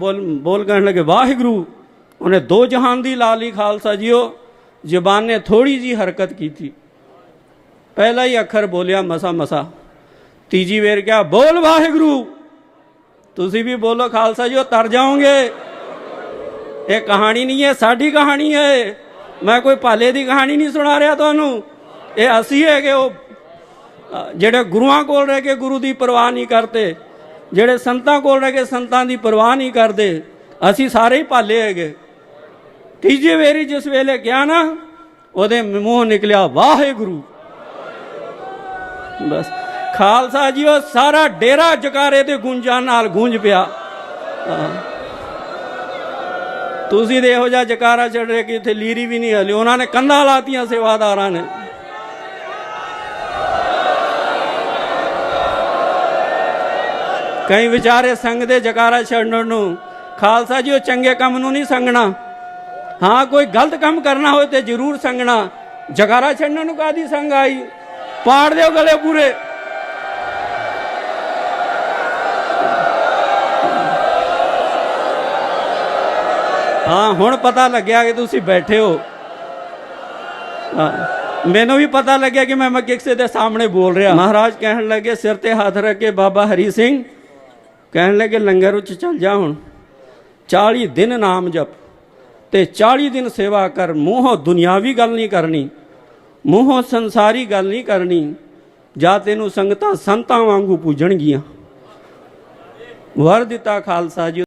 ਬੋਲ ਬੋਲ ਕਹਿਣ ਲੱਗੇ, ਵਾਹਿਗੁਰੂ, ਉਹਨੇ ਦੋ ਜਹਾਨ ਦੀ ਲਾ ਲਈ ਖਾਲਸਾ ਜੀਓ, ਜ਼ਬਾਨ ਨੇ ਥੋੜੀ ਜੀ ਹਰਕਤ ਕੀਤੀ। ਪਹਿਲਾ ਹੀ ਅੱਖਰ ਬੋਲਿਆ, ਮਸਾ ਮਸਾ। ਤੀਜੀ ਵੇਰ ਕਿਹਾ, ਬੋਲ ਵਾਹਿਗੁਰੂ, ਤੁਸੀਂ ਵੀ ਬੋਲੋ ਖਾਲਸਾ ਜੀ ਉਹ ਤਰ ਜਾਓਗੇ। ਇਹ ਕਹਾਣੀ ਨਹੀਂ ਹੈ, ਸਾਡੀ ਕਹਾਣੀ ਹੈ। ਮੈਂ ਕੋਈ ਭਾਲੇ ਦੀ ਕਹਾਣੀ ਨਹੀਂ ਸੁਣਾ ਰਿਹਾ ਤੁਹਾਨੂੰ। ਇਹ ਅਸੀਂ ਹੈਗੇ, ਉਹ ਜਿਹੜੇ ਗੁਰੂਆਂ ਕੋਲ ਰਹਿ ਕੇ ਗੁਰੂ ਦੀ ਪਰਵਾਹ ਨਹੀਂ ਕਰਦੇ। ਜਿਹੜੇ ਸੰਤਾਂ ਕੋਲ ਰਹਿ ਕੇ ਸੰਤਾਂ ਦੀ ਪਰਵਾਹ ਨਹੀਂ ਕਰਦੇ, ਅਸੀਂ ਸਾਰੇ ਹੀ ਭਾਲੇ ਹੈਗੇ। ਤੀਜੀ ਵੇਰੀ ਜਿਸ ਵੇਲੇ ਗਿਆ ਨਾ, ਉਹਦੇ ਮੂੰਹ ਨਿਕਲਿਆ, ਵਾਹਿਗੁਰੂ। ਬਸ। ਖਾਲਸਾ ਜੀ, ਉਹ ਸਾਰਾ ਡੇਰਾ ਜਕਾਰੇ ਤੇ ਗੁੰਜਾਂ ਨਾਲ ਗੂੰਜ ਪਿਆ। ਤੁਸੀਂ ਦੇ ਇਹੋ ਜਿਹਾ ਜਕਾਰਾ ਛੱਡ ਰਹੇ ਕਿ ਇੱਥੇ ਲੀਰੀ ਵੀ ਨਹੀਂ ਹਲੇ। ਉਹਨਾਂ ਨੇ ਕੰਧਾਂ ਲਾਤੀਆਂ ਸੇਵਾਦਾਰਾਂ ਨੇ। ਕਈ ਵਿਚਾਰੇ ਸੰਗ ਦੇ ਜਕਾਰਾ ਛੱਡਣ ਨੂੰ। ਖਾਲਸਾ ਜੀ, ਉਹ ਚੰਗੇ ਕੰਮ ਨੂੰ ਨਹੀਂ ਸੰਗਣਾ। ਹਾਂ, ਕੋਈ ਗਲਤ ਕੰਮ ਕਰਨਾ ਹੋਵੇ ਤੇ ਜ਼ਰੂਰ ਸੰਗਣਾ। ਜਕਾਰਾ ਛੱਡਣ ਨੂੰ ਕਾਦੀ ਸੰਗ ਆਈ? ਪਾੜ ਦਿਓ ਗਲੇ ਪੂਰੇ। ਹਾਂ, ਹੁਣ ਪਤਾ ਲੱਗਿਆ ਕਿ ਤੁਸੀਂ ਬੈਠੇ ਹੋ। ਮੈਨੂੰ ਵੀ ਪਤਾ ਲੱਗਿਆ ਕਿ ਮੈਂ ਮੈਂ ਕਿਸੇ ਦੇ ਸਾਹਮਣੇ ਬੋਲ ਰਿਹਾ। ਮਹਾਰਾਜ ਕਹਿਣ ਲੱਗੇ, ਸਿਰ ਤੇ ਹੱਥ ਰੱਖ ਕੇ ਬਾਬਾ ਹਰੀ ਸਿੰਘ। ਕਹਿਣ ਲੱਗੇ, ਲੰਗਰ ਵਿੱਚ ਚੱਲ ਜਾ ਹੁਣ। 40 ਦਿਨ ਨਾਮ ਜਪ ਤੇ 40 ਦਿਨ ਸੇਵਾ ਕਰ। ਮੂੰਹੋਂ ਦੁਨਿਆਵੀ ਗੱਲ ਨਹੀਂ ਕਰਨੀ, ਮੂੰਹੋਂ ਸੰਸਾਰੀ ਗੱਲ ਨਹੀਂ ਕਰਨੀ। ਜਾਂ ਤੈਨੂੰ ਸੰਗਤਾਂ ਸੰਤਾਂ ਵਾਂਗੂ ਪੂਜਣਗੀਆਂ। ਵਰ ਦਿੱਤਾ ਖਾਲਸਾ ਜੀ।